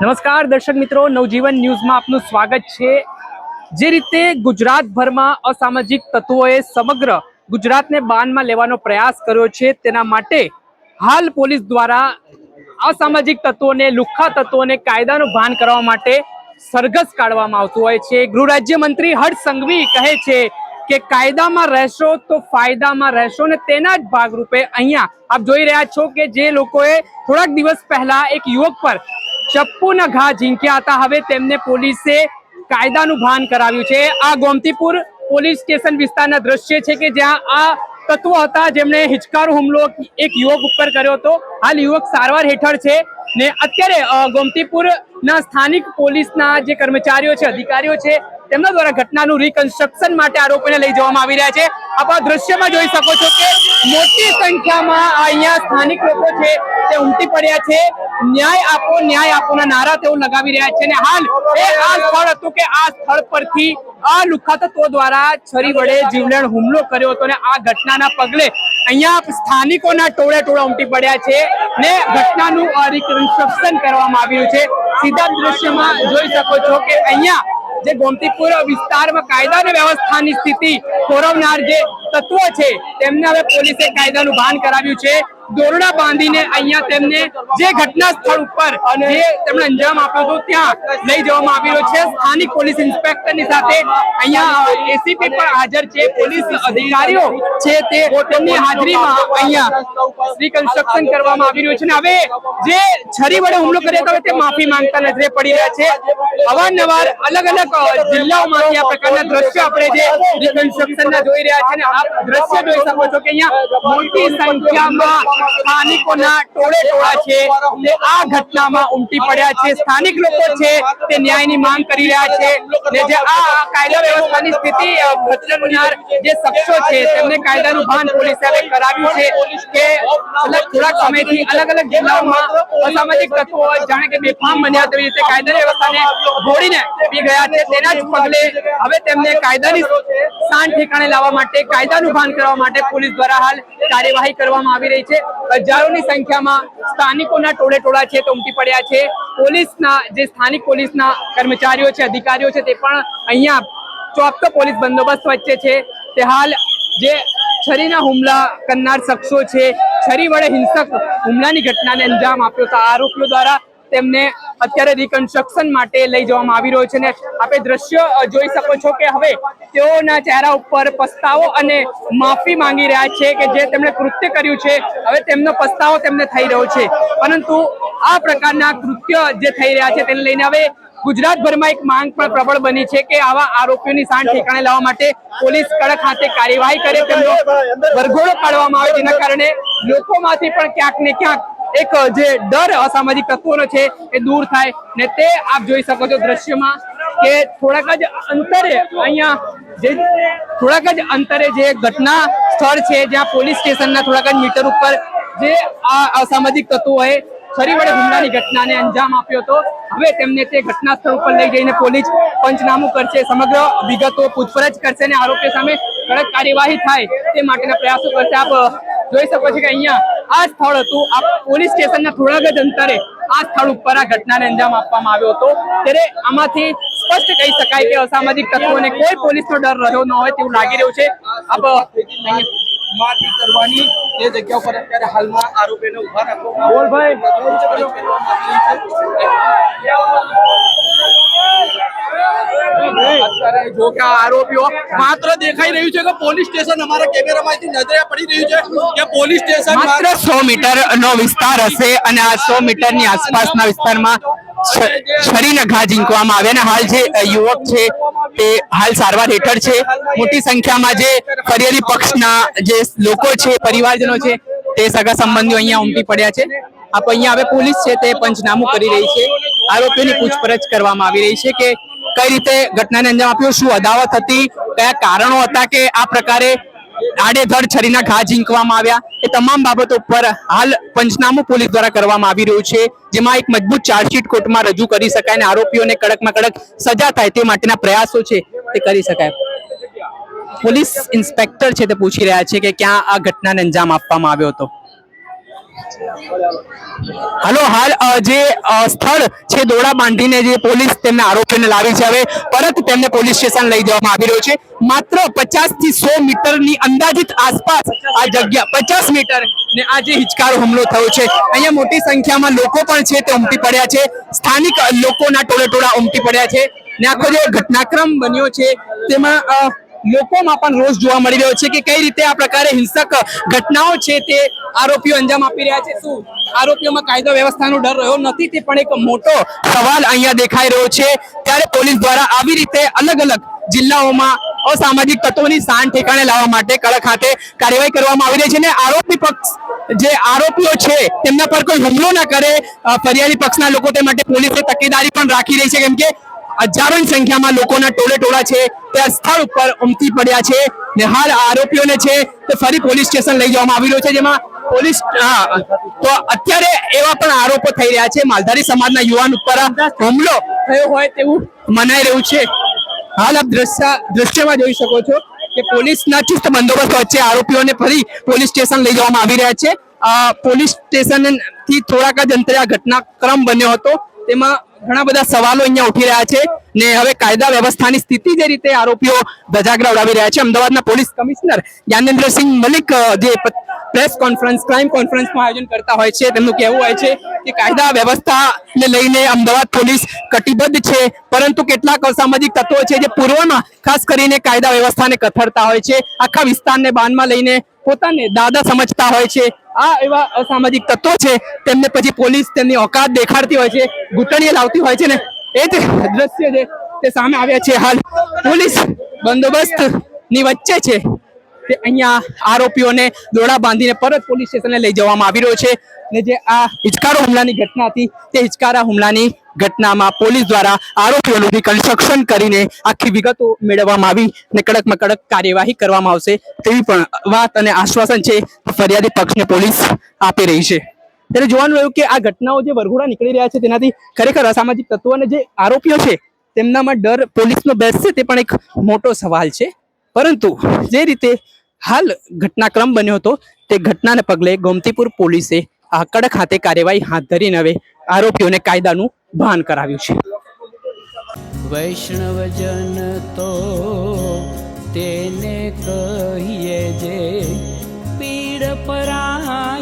નમસ્કાર, દર્શક મિત્રો. નવજીવન ન્યૂઝમાં આપનું સ્વાગત છે. જે રીતે ગુજરાતભરમાં અસામાજિક તત્વોએ સમગ્ર ગુજરાતને બાનમાં લેવાનો પ્રયાસ કર્યો છે, તેના માટે હાલ પોલીસ દ્વારા અસામાજિક તત્વોને, લુખ્ખા તત્વોને કાયદાનું ભાન કરવા માટે સરઘસ કાઢવામાં આવતું હોય છે. ગૃહ રાજ્યમંત્રી હર્ષ સંઘવી કહે છે કે કાયદામાં રહેશો તો ફાયદામાં રહેશો ને તેના જ ભાગરૂપે અહીંયા આપ જોઈ રહ્યા છો કે જે લોકોએ થોડાક દિવસ પહેલા એક યુવક પર ચપ્પુના ઘા ઝીંક્યા હતા. હવે તેમને પોલીસે કાયદાનું ભાન કરાવ્યું છે. આ ગોમતીપુર પોલીસ સ્ટેશન વિસ્તારના દ્રશ્ય છે કે જ્યાં આ તત્વો હતા. જેમણે હિચકારો હુમલો એક યુવક ઉપર કર્યો હતો. હાલ યુવક સારવાર હેઠળ છે ને અત્યારે ગોમતીપુરના સ્થાનિક પોલીસના જે કર્મચારીઓ છે, અધિકારીઓ છે, તેમના દ્વારા ઘટનાનું રિકન્સ્ટ્રક્શન માટે આરોપીને લઈ જવામાં આવી રહ્યા છે. આપ આ દ્રશ્યમાં જોઈ શકો છો કે મોટી સંખ્યામાં અહીંયા સ્થાનિક લોકો છે. તે ઉમટી પડ્યા છે. ન્યાય આપો, ન્યાય આપોના નારા તેઓ લગાવી રહ્યા છે. અને હાલ એ આ સ્થળ હતું કે આ સ્થળ પરથી આ તત્વો દ્વારા છરી વડે જીવલેણ હુમલો કર્યો હતો અને આ ઘટનાના પગલે અહીંયા સ્થાનિકોના ટોળે ટોળા ઉમટી પડ્યા છે ને ઘટનાનું રિકન્સ્ટ્રક્શન કરવામાં આવ્યું છે. સીધા દ્રશ્યમાં જોઈ શકો છો કે અહીંયા જે ગોમતીપુર વિસ્તારમાં કાયદા અને વ્યવસ્થાની સ્થિતિ ખોરવનાર જે તત્વો છે, તેમને હવે પોલીસે કાયદાનું ભાન કરાવ્યું છે. દોરડા બાંધીને અહીંયા તેમને જે ઘટના સ્થળ ઉપર જે તેમણે અંજામ આપ્યો હતો ત્યાં લઈ જવામાં આવી રહ્યો છે. સ્થાનિક પોલીસ ઇન્સ્પેક્ટરની સાથે અહીંયા એસીપી પણ હાજર છે. પોલીસ અધિકારીઓ છે તે તેમની હાજરીમાં અહીંયા રિકન્સ્ટ્રક્શન કરવામાં આવી રહ્યું છે. અને હવે જે છરી વડે હુમલો કર્યો હતો તે માફી માંગતા નજરે પડી રહ્યા છે. અવારનવાર અલગ અલગ જિલ્લાઓમાંથી આ પ્રકારના દ્રશ્યો આપણે જે રિકન્સ્ટ્રક્શનના જોઈ રહ્યા છે. અને આ દ્રશ્ય જોઈ શકો છો કે અહીંયા મોટી સંખ્યામાં સ્થાનિકોના ટોળે ટોળા છે તે આ ઘટનામાં ઉમટી પડ્યા છે. સ્થાનિક લોકો છે તે ન્યાયની માંગ કરી રહ્યા છે ને જે આ કાયદા વ્યવસ્થાની સ્થિતિ જે શખ્સો છે તેમને કાયદાનું ભાન પોલીસે કરાવ્યું છે કે છેલ્લા થોડાક સમયથી અલગ અલગ જિલ્લાઓમાં અસામાજિક તત્વો જાણે કે બેફામ બન્યા તેવી રીતે કાયદાની વ્યવસ્થાને ઘોડીને પી ગયા છે. તેના જ પગલે હવે તેમને કાયદાની સ્થાન ઠેકાણે લાવવા માટે, કાયદાનું ભાન કરવા માટે પોલીસ દ્વારા હાલ કાર્યવાહી કરવામાં આવી રહી છે. હજારોની સંખ્યામાં સ્થાનિકોના ટોળે ટોળા છે, તો ઉમટી પડ્યા છે. પોલીસના, જે સ્થાનિક પોલીસના કર્મચારીઓ છે, અધિકારીઓ છે, તે પણ અહીંયા ચોક્કસ પોલીસ બંદોબસ્ત વચ્ચે છે. તે હાલ જે છરીના હુમલા કરનાર શખ્સો છે. છરી વડે હિંસક હુમલાની ઘટનાને અંજામ આપ્યો હતો આરોપીઓ દ્વારા તેમને અત્યારે રિકન્સ્ટ્રક્શન માટે લઈ જવામાં આવી રહ્યો છે ને આપણે દ્રશ્ય જોઈ શકો છો કે હવે તેઓના ચહેરા ઉપર પસ્તાવો અને માફી માંગી રહ્યા છે કે જે તેમણે કૃત્ય કર્યું છે. હવે તેમનો પસ્તાવો તેમને થઈ રહ્યો છે. પરંતુ આ પ્રકારના કૃત્ય જે થઈ રહ્યા છે તેને લઈને હવે ગુજરાતભરમાં એક માંગ પણ પ્રબળ બની છે કે આવા આરોપીઓની શાન ઠેકાણે લાવવા માટે પોલીસ કડક હાથે કાર્યવાહી કરે તેમનો વરઘોડો કાઢવામાં આવે જેના કારણે લોકોમાંથી પણ ક્યાંક ને ક્યાંક એક જે ડર અસામાજિક તત્વોનો છે એ દૂર થાય. ને તે આપ જોઈ શકો છો દ્રશ્યમાં કે થોડાક જ અંતરે અહીંયા જે થોડાક જ અંતરે જે ઘટના સ્થળ છે જ્યાં પોલીસ સ્ટેશનના થોડાક જ મીટર ઉપર જે આ અસામાજિક તત્વોએ છરી વડે હુમલાની ઘટનાને અંજામ આપ્યો હતો. હવે તેમને તે ઘટના સ્થળ ઉપર લઈ જઈને પોલીસ પંચનામું કરશે. સમગ્ર વિગતો પૂછપરછ કરશે અને આરોપી સામે કડક કાર્યવાહી થાય તે માટેના પ્રયાસો કરશે. આપ જોઈ શકો છો કે અહીંયા આ સ્થળ હતું. આ પોલીસ સ્ટેશનના થોડાક જ અંતરે આ સ્થળ ઉપર આ ઘટનાને અંજામ આપવામાં આવ્યો હતો. ત્યારે આમાંથી સ્પષ્ટ કહી શકાય કે અસામાજિક તત્વોને કોઈ પોલીસનો ડર રહ્યો ન હોય તેવું લાગી રહ્યું છે. આપ અહીંયા કરવાની એ જગ્યા ઉપર અત્યારે હાલમાં આરોપીને ઊભા રાખવામાં બોલ અત્યારે જો કે આરોપીઓ માત્ર દેખાઈ રહ્યું છે કે પોલીસ સ્ટેશન અમારા કેમેરામાંથી નજરે પડી રહ્યું છે કે પોલીસ સ્ટેશન માત્ર સો મીટર નો વિસ્તાર હશે અને આ સો મીટરની આસપાસના વિસ્તારમાં છરીના ઘા ઝીંકવામાં આવ્યા અને હાલ જે યુવક છે તે હાલ સારવાર હેઠળ છે. મોટી સંખ્યામાં જે ફરિયાદી પક્ષના જે લોકો છે, પરિવારજનો છે, તે સગા સંબંધીઓ અહીંયા ઉમટી પડ્યા છે. આપ અહીંયા હવે પોલીસ છે તે પંચનામું કરી રહી છે. આરોપીઓની પૂછપરછ કરવામાં આવી રહી છે કે કઈ રીતે ઘટનાને અંજામ આપ્યો, શું અદાવત હતી, કયા કારણો હતા કે આ પ્રકારે આડેધડ છરીના ઘા ઝીંકવામાં આવ્યા. એ તમામ બાબતો પર હાલ પંચનામું પોલીસ દ્વારા કરવામાં આવી રહ્યું છે, જેમાં એક મજબૂત ચાર્જશીટ કોર્ટમાં રજૂ કરી શકાય અને આરોપીઓને કડકમાં કડક સજા થાય તે માટેના પ્રયાસો છે તે કરી શકાય. પોલીસ ઇન્સ્પેક્ટર છે તે પૂછી રહ્યા છે કે ક્યાં આ ઘટનાને અંજામ આપવામાં આવ્યો હતો. હાલો, હાલ જે સ્થળ છે દોડા બાંધીને જે પોલીસ તેમના આરોપીને લાવી છે, હવે પરત તેમને પોલીસ સ્ટેશન લઈ જવામાં આવી રહ્યો છે. માત્ર પચાસથી સો મીટરની અંદાજિત આસપાસ આ જગ્યા, પચાસ મીટર ને આ જે હિચકારો હુમલો થયો છે. અહીંયા મોટી સંખ્યામાં લોકો પણ છે, તે ઉમટી પડ્યા છે. સ્થાનિક લોકોના ટોળે ટોળા ઉમટી પડ્યા છે. ને આખો જે ઘટનાક્રમ બન્યો છે, તેમાં લોકોમાં પણ રોષ જોવા મળી રહ્યો છે કે કઈ રીતે આ પ્રકારે હિંસક ઘટનાઓ છે તે આરોપીઓ અંજામ આપી રહ્યા છે. શું આરોપીઓમાં કાયદો વ્યવસ્થાનો ડર રહ્યો નથી? તે પણ એક મોટો સવાલ અહીંયા દેખાઈ રહ્યો છે. ત્યારે પોલીસ દ્વારા આવી રીતે અલગ અલગ જિલ્લાઓમાં અસામાજિક તત્વોની શાન ઠેકાણે લાવવા માટે કડક હાથે કાર્યવાહી કરવામાં આવી રહી છે અને આરોપી પક્ષ જે આરોપીઓ છે તેમના પર કોઈ હુમલો ના કરે ફરિયાદી પક્ષના લોકો તે માટે પોલીસે તકેદારી પણ રાખી રહી છે. કેમ કે હજારોની સંખ્યામાં લોકોના ટોળે ટોળા છે. તે સ્થળ ઉપર ઉમટી પડ્યા છે ને હાલ આરોપીઓને છે તે ફરી પોલીસ સ્ટેશન લઈ જવામાં આવી રહ્યો છે, જેમાં પોલીસ તો અત્યારે એવા પણ આરોપો થઈ રહ્યા છે. માલધારી સમાજના યુવાન ઉપર હુમલો થયો હોય તેવું મનાઈ રહ્યું છે. હાલ આપ દ્રશ્ય, દ્રશ્યમાં જોઈ શકો છો કે પોલીસના ચુસ્ત બંદોબસ્ત વચ્ચે આરોપીઓને ફરી પોલીસ સ્ટેશન લઈ જવામાં આવી રહ્યા છે. પોલીસ સ્ટેશનથી થોડાક જ અંતરે આ ઘટનાક્રમ બન્યો હતો. તેમાં ઘણા બધા સવાલો અહીંયા ઉઠી રહ્યા છે ને હવે કાયદા વ્યવસ્થાની સ્થિતિ જે રીતે આરોપીઓ ધજાગરા ઉડાવી રહ્યા છે, અમદાવાદના પોલીસ કમિશનર જ્ઞાનેન્દ્રસિંહ મલિક જે પ્રેસ કોન્ફરન્સ, ક્રાઇમ કોન્ફરન્સનું આયોજન કરતા હોય છે, તેમનું કહેવું હોય છે કે કાયદા વ્યવસ્થાને લઈને અમદાવાદ પોલીસ કટિબદ્ધ છે, પરંતુ કેટલાક અસામાજિક તત્વો છે જે પૂર્વમાં ખાસ કરીને કાયદા વ્યવસ્થાને કથળતા હોય છે, આખા વિસ્તારને બાનમાં લઈને પોતાને દાદા સમજતા હોય છે આ એવા અસામાજિક તત્વો છે, તેમને પછી પોલીસ તેમની ઓકાત દેખાડતી હોય છે ઘૂંટણીએ લાવતી હોય છે ને, એ જ દ્રશ્ય છે, તે સામે આવ્યા છે હાલ. પોલીસ બંદોબસ્તની વચ્ચે છે. તે અહીંયા આરોપીઓને દોડા બાંધીને પરત પોલીસ સ્ટેશને લઈ જવામાં આવી રહ્યો છે ને જે આ હિચકારો હુમલાની ઘટના હતી તે હિચકારા હુમલાની ઘટનામાં પોલીસ દ્વારા આરોપીઓનું રિકન્સ્ટ્રક્શન કરીને આખી વિગતો મેળવવામાં આવી ને કડકમાં કડક કાર્યવાહી કરવામાં આવશે તેવી પણ વાત અને આશ્વાસન છે ફરિયાદી પક્ષને પોલીસ આપી રહી છે. ત્યારે જોવાનું રહ્યું કે આ ઘટનાઓ જે વરઘોડા નીકળી રહ્યા છે તેનાથી ખરેખર અસામાજિક તત્વો અને જે આરોપીઓ છે તેમનામાં ડર પોલીસનો બેસશે તે પણ એક મોટો સવાલ છે. પરંતુ જે રીતે હાલ ઘટનાક્રમ બન્યો હતો. તે ઘટનાને પગલે ગોમતીપુર પોલીસે આકડ ખાતે કાર્યવાહી હાથ ધરીને હવે આરોપીઓને કાયદાનું ભાન કરાવ્યું છે. વૈષ્ણવજન તો તેને કહીએ જે પીડ પરાઈ